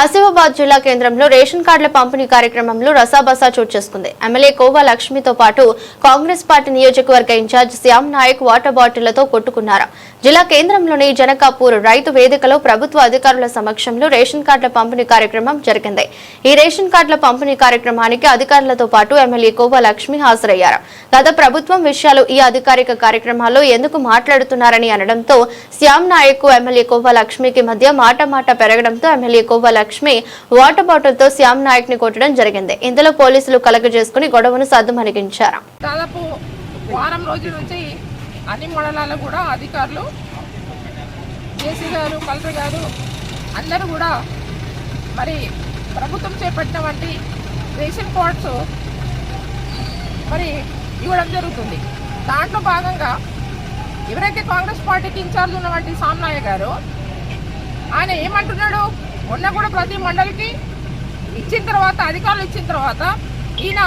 ఆసిఫాబాద్ జిల్లా కేంద్రంలో రేషన్ కార్డుల పంపిణీ కార్యక్రమంలో రసాబసా చోటు చేసుకుంది. ఎమ్మెల్యే కోవా లక్ష్మితో పాటు కాంగ్రెస్ పార్టీ నియోజకవర్గ ఇన్ఛార్జ్ శ్యామ్ నాయక్ వాటర్ బాటిళ్ళతో కొట్టుకున్నారు. జిల్లా కేంద్రంలోని జనకాపూర్ రైతు వేదికలో ప్రభుత్వ అధికారుల సమక్షంలో రేషన్ కార్డుల పంపిణీ కార్యక్రమం జరిగింది. ఈ రేషన్ కార్డుల పంపిణీ కార్యక్రమానికి అధికారులతో పాటు ఎమ్మెల్యే కోవా లక్ష్మి హాజరయ్యారు. గత ప్రభుత్వం విషయాలు ఈ అధికారిక కార్యక్రమాల్లో ఎందుకు మాట్లాడుతున్నారని అనడంతో శ్యామ్ నాయక్ ఎమ్మెల్యే కోవా లక్ష్మికి మధ్య మాట మాట పెరగడంతో M L A Kova Lakshmi water బాటిల్తో Shyam నాయక్ని కొట్టడం జరిగింది. ఇందులో పోలీసులు కలగజేసుకుని గొడవను సద్దుమణిగించారు. దాదాపు వారం రోజుల నుంచి అన్ని మండలాల్లో కూడా అధికారులు జేసీ గారు కలెక్టర్ గారు అందరూ కూడా మరి ప్రభుత్వం చేపట్టినటువంటి రేషన్ కార్డ్స్ మరి ఇవ్వడం జరుగుతుంది. దాంట్లో భాగంగా ఎవరైతే కాంగ్రెస్ పార్టీకి ఇన్ఛార్జ్ ఉన్నటువంటి సామ్నాయ గారు ఆయన ఏమంటున్నాడు? మొన్న కూడా ప్రతి మండలికి ఇచ్చిన తర్వాత అధికారులు ఇచ్చిన తర్వాత ఈయన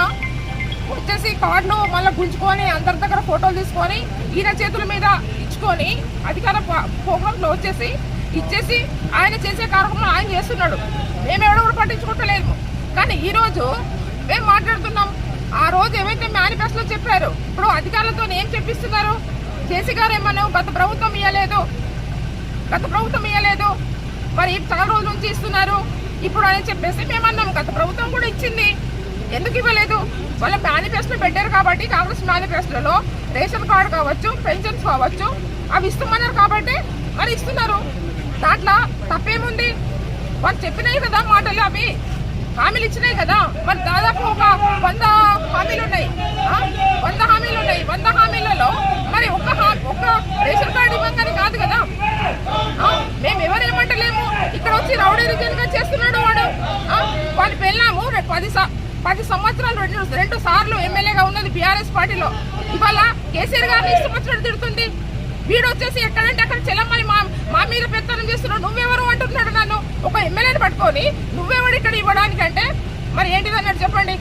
వచ్చేసి కార్డులు మళ్ళీ గుంజుకొని అందరి దగ్గర ఫోటోలు తీసుకొని ఈయన చేతుల మీద ఇచ్చుకొని అధికార ప్రోగ్రాంలో వచ్చేసి ఇచ్చేసి ఆయన చేసే కార్యక్రమం ఆయన చేస్తున్నాడు. మేము ఎవడో కూడా పట్టించుకుంటలేము కానీ ఈరోజు మేము మాట్లాడుతున్నాం. ఆ రోజు ఏమైతే మేనిఫెస్టోలో చెప్పారు ఇప్పుడు అధికారులతో ఏం చెప్పిస్తున్నారు? కేసీ గారు ఏమన్నా గత ప్రభుత్వం ఇవ్వలేదు గత ప్రభుత్వం ఇవ్వలేదు మరి చాలా రోజుల నుంచి ఇస్తున్నారు. ఇప్పుడు అని చెప్పేసి మేమన్నాం గత ప్రభుత్వం కూడా ఇచ్చింది. ఎందుకు ఇవ్వలేదు? వాళ్ళ మేనిఫెస్టో పెట్టారు కాబట్టి కాంగ్రెస్ మేనిఫెస్టోలో రేషన్ కార్డు కావచ్చు పెన్షన్స్ కావచ్చు అవి ఇస్తున్నారు కాబట్టి మరి ఇస్తున్నారు. దాంట్లో తప్పేముంది? వాళ్ళు చెప్పినాయి కదా మాటలు అవి. హామీలు ఇచ్చినాయి కదా. మరి దాదాపు ఒక వంద హామీలు ఉన్నాయి ఆ? వంద హామీలు ఉన్నాయి వంద హామీలలో మరి ఒక్క హా- ఒక్క రేషన్ కార్డు ఇవ్వగానే కాదు కదా ఆ? మేము ఎవరేమంటలేము ఇక్కడ వచ్చి చేస్తున్నాడు వాడు. వాళ్ళు వెళ్ళాము పెళ్ళాము పది పది సంవత్సరాలు రెండు రెండు సార్లు ఎమ్మెల్యేగా ఉన్నది బీఆర్ఎస్ పార్టీలో. ఇవాళ కేసీఆర్ గారిని ఇష్టం తిడుతుంది. వీడు వచ్చేసి ఎక్కడంటే అక్కడ చెల్లమ్మని మా మా మీద పెత్తనం చేస్తున్నాడు. నువ్వెవరు అంటున్నాడు నన్ను? ఒక ఎమ్మెల్యేని పట్టుకొని నువ్వెవడు ఇక్కడ ఇవ్వడానికి అంటే మరి ఏంటిది అన్నట్టు చెప్పండి.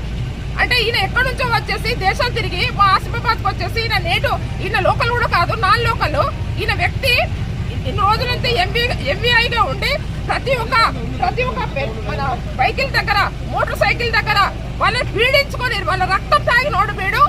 అంటే ఈయన ఎక్కడి నుంచో వచ్చేసి దేశం తిరిగి మా ఆసిఫాబాద్కి వచ్చేసి ఈయన నేటు ఈయన లోకల్ కూడా కాదు నాన్ లోకల్. ఈయన వ్యక్తి ఇన్ని రోజులంతా ఎంబీ ఎంబీఐగా ఉండి ప్రతి ఒక్క ప్రతి ఒక్క మన వెహికల్ దగ్గర మోటార్ సైకిల్ దగ్గర వాళ్ళని పీడించుకొని వాళ్ళ రక్తం తాగినోడు వీడు.